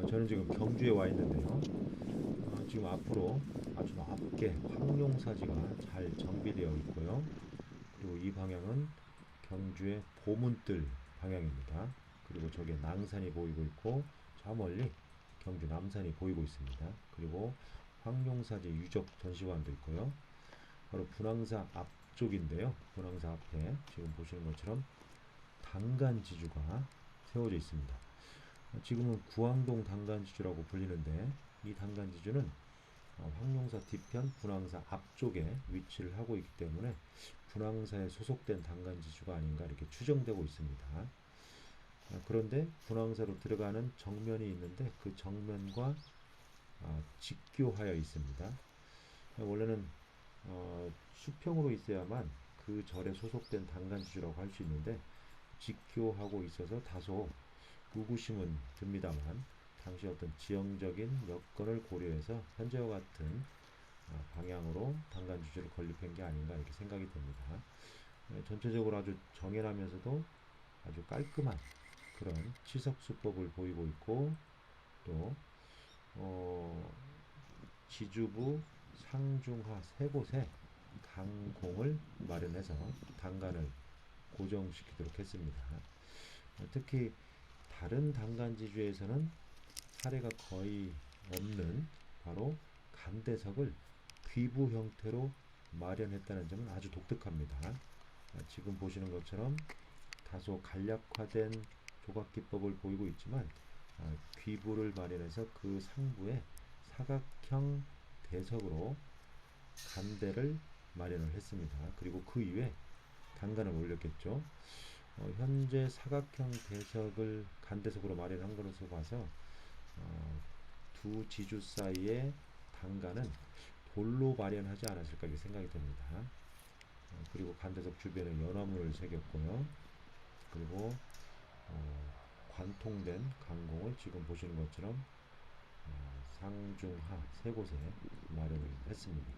어, 저는 지금 경주에 와 있는데요. 어, 지금 앞으로 아주 넓게 황룡사지가 잘 정비되어 있고요. 그리고 이 방향은 경주의 보문뜰 방향입니다. 그리고 저게 낭산이 보이고 있고 저 멀리 경주 남산이 보이고 있습니다. 그리고 황룡사지 유적 전시관도 있고요. 바로 분황사 앞쪽인데요. 분황사 앞에 지금 보시는 것처럼 당간지주가 세워져 있습니다. 어, 지금은 구항동 당간지주라고 불리는데 이 당간지주는 어, 황룡사 뒤편 분황사 앞쪽에 위치를 하고 있기 때문에 분황사에 소속된 당간지주가 아닌가 이렇게 추정되고 있습니다. 아, 그런데 분황사로 들어가는 정면이 있는데 그 정면과 아, 직교하여 있습니다. 아, 원래는 어, 수평으로 있어야만 그 절에 소속된 당간지주라고 할 수 있는데 직교하고 있어서 다소 의구심은 듭니다만 당시 어떤 지형적인 여건을 고려해서 현재와 같은 아, 방향으로 당간 주주를 건립한 게 아닌가 이렇게 생각이 됩니다. 예, 전체적으로 아주 정연하면서도 아주 깔끔한 그런 치석 수법을 보이고 있고 또 어, 지주부 상중하 세 곳에 강공을 마련해서 당간을 고정시키도록 했습니다. 어, 특히 다른 당간지주에서는 사례가 거의 없는 바로 간대석을 귀부 형태로 마련했다는 점은 아주 독특합니다. 아, 지금 보시는 것처럼 다소 간략화된 조각 기법을 보이고 있지만 아, 귀부를 마련해서 그 상부에 사각형 대석으로 간대를 마련을 했습니다. 그리고 그 위에 단간을 올렸겠죠. 어, 현재 사각형 대석을 간대석으로 마련한 것으로 봐서 어, 두 지주 사이의 단간은 돌로 마련하지 않았을까 이렇게 생각이 됩니다. 어, 그리고 간대석 주변에 연화문을 새겼고요. 그리고 어, 관통된 강공을 지금 보시는 것처럼 어, 상중하 세 곳에 마련을 했습니다.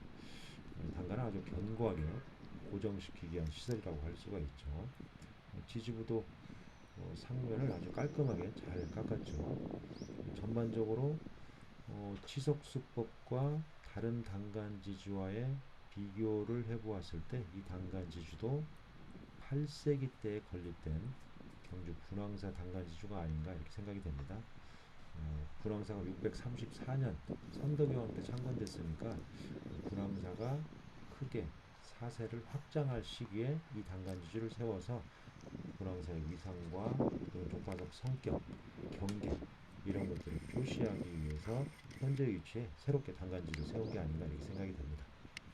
어, 단간은 아주 견고하게 고정시키기 위한 시설이라고 할 수가 있죠. 어, 지지부도 어, 상면을 아주 깔끔하게 잘 깎았죠. 전반적으로 어, 치석수법과 다른 당간지주와의 비교를 해보았을 때이 당간지주도 8세기 때에 건립된 경주 분황사 당간지주가 아닌가 이렇게 생각이 됩니다. 어, 분황사가 634년 선덕여 왕 때 창건됐으니까 분황사가 크게 사세를 확장할 시기에 이 당간지주를 세워서 분황사의 위상과 그리고 족파석 성격, 경계 이런 것들을 표시하기 위해서 현재 위치에 새롭게 당간지를 세운 게 아닌가 이렇게 생각이 됩니다.